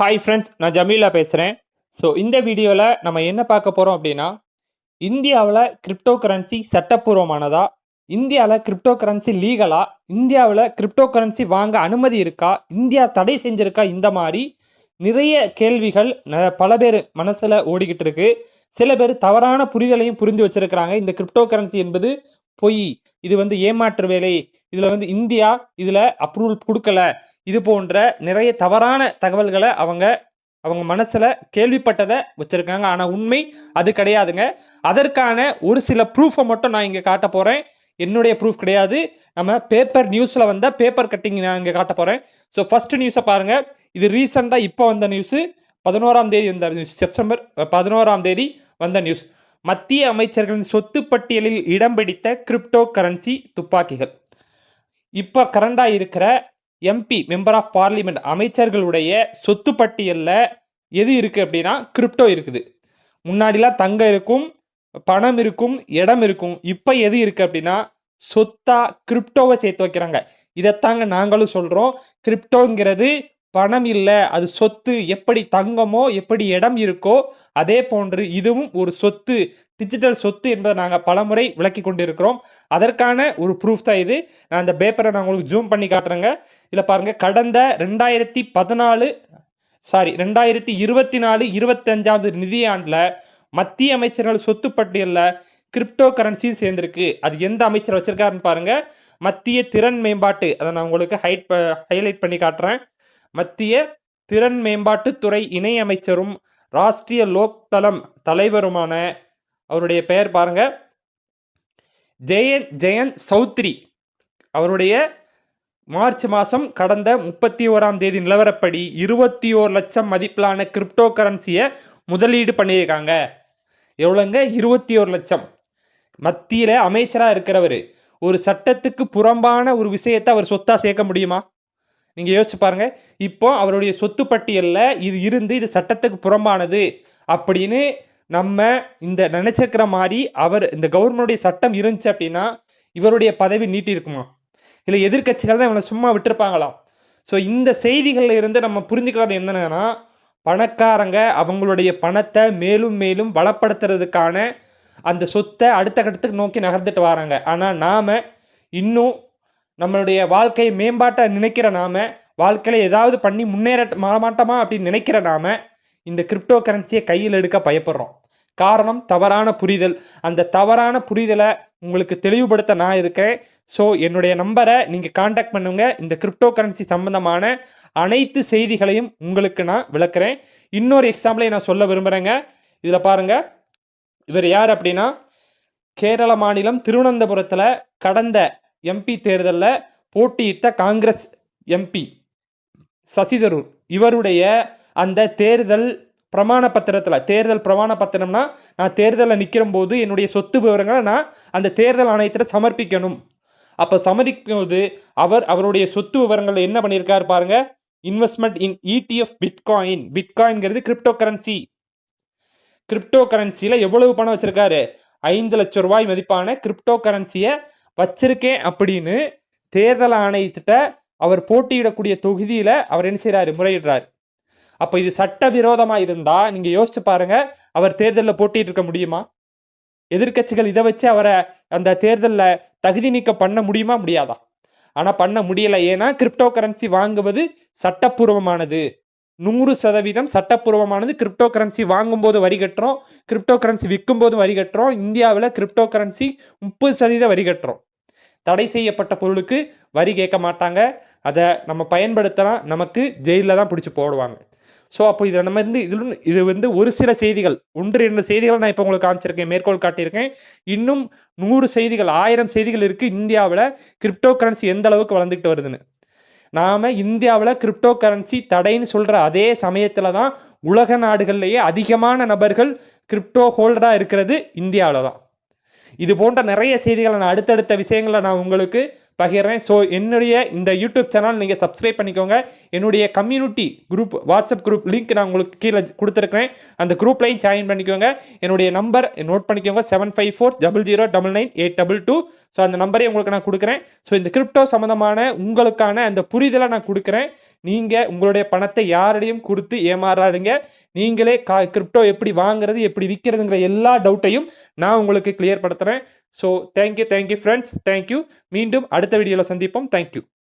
Hi friends நான் ஜமீலா பேசுகிறேன் so இந்த வீடியோவில் நம்ம என்ன பார்க்க போகிறோம் அப்படின்னா இந்தியாவில் கிரிப்டோ கரன்சி சட்டப்பூர்வமானதா? இந்தியாவில் கிரிப்டோ கரன்சி லீகலா இந்தியாவில் கிரிப்டோ கரன்சி வாங்க அனுமதி இருக்கா? இந்தியா தடை செஞ்சிருக்கா? இந்த மாதிரி நிறைய கேள்விகள் பல பேர் மனசில் ஓடிக்கிட்டு இருக்கு. சில பேர் தவறான புரிதலையும் புரிந்து வச்சிருக்கிறாங்க. இந்த கிரிப்டோ கரன்சி என்பது பொய். இது வந்து ஏமாற்று வேலை. இதில் வந்து இந்தியா இதில் அப்ரூவல் கொடுக்கல. இது போன்ற நிறைய தவறான தகவல்களை அவங்க அவங்க மனசில் கேள்விப்பட்டதை வச்சுருக்காங்க. ஆனால் உண்மை அது கிடையாதுங்க. அதற்கான ஒரு சில ப்ரூஃபை மட்டும் நான் இங்கே காட்ட போகிறேன் என்னுடைய ப்ரூஃப் கிடையாது. நம்ம பேப்பர் நியூஸில் வந்த பேப்பர் கட்டிங் நான் இங்கே காட்ட போகிறேன் ஸோ ஃபர்ஸ்ட் நியூஸை பாருங்கள் இது ரீசெண்டாக இப்போ வந்த நியூஸு பதினோராம் தேதி வந்த நியூஸ் செப்டம்பர் பதினோராம் தேதி வந்த நியூஸ் மத்திய அமைச்சர்களின் சொத்து பட்டியலில் இடம் பிடித்த கிரிப்டோ கரன்சி துப்பாக்கிகள். இப்போ கரண்டாக இருக்கிற எம்பி மெம்பர் ஆஃப் பார்லிமெண்ட் அமைச்சர்களுடைய சொத்து பட்டியலில் எது இருக்குது அப்படின்னா கிரிப்டோ இருக்குது. முன்னாடிலாம் தங்கம் இருக்கும் பணம் இருக்கும் இடம் இருக்கும். இப்போ எது இருக்குது அப்படின்னா சொத்தா கிரிப்டோவை சேர்த்து வைக்கிறாங்க. இதைத்தாங்க நாங்களும் சொல்கிறோம் கிரிப்டோங்கிறது பணம் இல்லை அது சொத்து எப்படி தங்கமோ எப்படி இடம் இருக்கோ அதே போன்று இதுவும் ஒரு சொத்து டிஜிட்டல் சொத்து என்பதை நாங்கள் பலமுறை விளக்கி கொண்டிருக்கிறோம். அதற்கான ஒரு ப்ரூஃப் தான் இது. நான் அந்த பேப்பரை நான் உங்களுக்கு ஜூம் பண்ணி காட்டுறேங்க. இதில் பாருங்கள் கடந்த ரெண்டாயிரத்தி பதினாலு சாரி ரெண்டாயிரத்தி இருபத்தி நாலு இருபத்தஞ்சாவது நிதியாண்டில் மத்திய அமைச்சர்கள் சொத்து பட்டியலில் கிரிப்டோ கரன்சியும் சேர்ந்துருக்கு. அது எந்த அமைச்சர் வச்சிருக்காருன்னு பாருங்கள் மத்திய திறன் மேம்பாட்டு அதை நான் உங்களுக்கு ஹைட் ஹைலைட் பண்ணி காட்டுறேன். மத்திய திறன் மேம்பாட்டுத்துறை இணை அமைச்சரும் ராஷ்டிரிய லோக்தளம் தலைவருமான அவருடைய பெயர் பாருங்க. ஜெயன் ஜெயந்த் சௌத்ரி. அவருடைய மார்ச் மாதம் கடந்த முப்பத்தி ஓராம் தேதி நிலவரப்படி இருபத்தி ஓர் லட்சம் மதிப்பிலான கிரிப்டோ கரன்சியை முதலீடு பண்ணியிருக்காங்க. எவ்வளோங்க இருபத்தி ஒரு லட்சம். மத்தியில் அமைச்சராக இருக்கிறவர். ஒரு சட்டத்துக்கு புறம்பான ஒரு விஷயத்தை அவர் சொத்தாக சேர்க்க முடியுமா? நீங்கள் யோசிச்சு பாருங்க. இப்போ அவருடைய சொத்து பட்டியலில் இது இருந்து இது சட்டத்துக்கு புறம்பானது அப்படின்னு நம்ம இந்த நினச்சிருக்கிற மாதிரி அவர் இந்த கவர்மெண்டுடைய சட்டம் இருந்துச்சு அப்படின்னா இவருடைய பதவி நீட்டியிருக்குமா? இல்லை எதிர்க்கட்சிகள் தான் இவனை சும்மா விட்டுருப்பாங்களாம்? ஸோ இந்த செய்திகளில் இருந்து நம்ம புரிஞ்சுக்கிறது என்னென்னா பணக்காரங்க அவங்களுடைய பணத்தை மேலும் மேலும் வளப்படுத்துறதுக்கான அந்த சொத்தை அடுத்த கட்டத்துக்கு நோக்கி நகர்ந்துட்டு வராங்க. ஆனால் நாம் இன்னும் நம்மளுடைய வாழ்க்கையை மேம்பாட்டை நினைக்கிற நாம வாழ்க்கையில் ஏதாவது பண்ணி முன்னேற மாட்டோமா அப்படின்னு நினைக்கிற நாம இந்த கிரிப்டோ கரன்சியை கையில் எடுக்க பயப்படுறோம். காரணம் தவறான புரிதல். அந்த தவறான புரிதலை உங்களுக்கு தெளிவுபடுத்த நான் இருக்கேன் ஸோ என்னுடைய நம்பரை நீங்கள் காண்டாக்ட் பண்ணுங்க. இந்த கிரிப்டோ கரன்சி சம்பந்தமான அனைத்து செய்திகளையும் உங்களுக்கு நான் விளக்குறேன். இன்னொரு எக்ஸாம்பிளை நான் சொல்ல விரும்புகிறேங்க இதில் பாருங்கள் இவர் யார் அப்படின்னா கேரள மாநிலம் திருவனந்தபுரத்தில் கடந்த எம்பி தேர்தலில் போட்டியிட்ட காங்கிரஸ் எம்பி சசிதரூர் இவருடைய அந்த தேர்தல் பிரமாண பத்திரத்தில் தேர்தல் பிரமாண பத்திரம்னா நான் தேர்தலில் நிற்கிற போது என்னுடைய சொத்து விவரங்களை நான் அந்த தேர்தல் ஆணையத்தில் சமர்ப்பிக்கணும். அப்போ சமர்ப்பிக்கும் போது அவர் அவருடைய சொத்து விவரங்களை என்ன பண்ணியிருக்காரு பாருங்க? இன்வெஸ்ட்மெண்ட் இன் இடிஎஃப் பிட்காயின் பிட்காயின்ங்கிறது கிரிப்டோ கரன்சி கிரிப்டோ கரன்சியில் எவ்வளவு பணம் வச்சுருக்காரு? ஐந்து லட்சம் ரூபாய் மதிப்பான கிரிப்டோ கரன்சியை வச்சிருக்கேன் அப்படின்னு தேர்தல் ஆணையத்திட்ட அவர் போட்டியிடக்கூடிய தொகுதியில் அவர் என்ன செய்கிறாரு முறையிடுறாரு. அப்போ இது சட்டவிரோதமாக இருந்தால் நீங்கள் யோசிச்சு பாருங்கள் அவர் தேர்தலில் போட்டிட்டு இருக்க முடியுமா? எதிர்க்கட்சிகள் இதை வச்சு அவரை அந்த தேர்தலில் தகுதி நீக்கம் பண்ண முடியுமா? முடியாதா? ஆனால் பண்ண முடியலை. ஏன்னா கிரிப்டோ கரன்சி வாங்குவது சட்டப்பூர்வமானது. நூறு சதவீதம் சட்டப்பூர்வமானது. கிரிப்டோ கரன்சி வாங்கும்போது வரி கட்டுறோம். கிரிப்டோ கரன்சி விற்கும்போது வரி கட்டுறோம். இந்தியாவில் கிரிப்டோ கரன்சி முப்பது சதவீத வரி கட்டுறோம். தடை செய்யப்பட்ட பொருளுக்கு வரி கேட்க மாட்டாங்க. அதை நம்ம பயன்படுத்தலாம் நமக்கு ஜெயிலில் தான் பிடிச்சி போடுவாங்க. ஸோ அப்போ இதை நம்ம இருந்து இதில் இது வந்து ஒரு சில செய்திகள் ஒன்று இரண்டு செய்திகள் நான் இப்போ உங்களுக்கு காமிச்சிருக்கேன் மேற்கோள் காட்டியிருக்கேன். இன்னும் நூறு செய்திகள் ஆயிரம் செய்திகள் இருக்குது இந்தியாவில் கிரிப்டோ கரன்சி எந்த அளவுக்கு வளர்ந்துக்கிட்டு வருதுன்னு. நாம் இந்தியாவில் கிரிப்டோ கரன்சி தடைன்னு சொல்கிற அதே சமயத்தில் தான் உலக நாடுகள்லேயே அதிகமான நபர்கள் கிரிப்டோ ஹோல்டராக இருக்கிறது இந்தியாவில் தான். இது போன்ற நிறைய செய்திகளை நான் அடுத்தடுத்த விஷயங்களை நான் உங்களுக்கு பகிர்றேன். ஸோ என்னுடைய இந்த யூடியூப் சேனல் நீங்கள் சப்ஸ்கிரைப் பண்ணிக்கோங்க. என்னுடைய community group WhatsApp group link நான் உங்களுக்கு கீழே கொடுத்துருக்குறேன். அந்த குரூப்லையும் ஜாயின் பண்ணிக்கோங்க. என்னுடைய நம்பர் நோட் பண்ணிக்கோங்க. Seven five four double zero double nine eight double two so அந்த நம்பரையும் உங்களுக்கு நான் கொடுக்குறேன். ஸோ இந்த கிரிப்டோ சம்மந்தமான உங்களுக்கான அந்த புரிதலை நான் கொடுக்குறேன். நீங்கள் உங்களுடைய பணத்தை யாரையும் கொடுத்து ஏமாறாதீங்க. நீங்களே கா கிரிப்டோ எப்படி வாங்குறது எப்படி விற்கிறதுங்கிற எல்லா டவுட்டையும் நான் உங்களுக்கு கிளியர் படுத்துகிறேன் so thank you thank you friends thank you மீண்டும் அடுத்த வீடியோவில் சந்திப்போம். தேங்க்யூ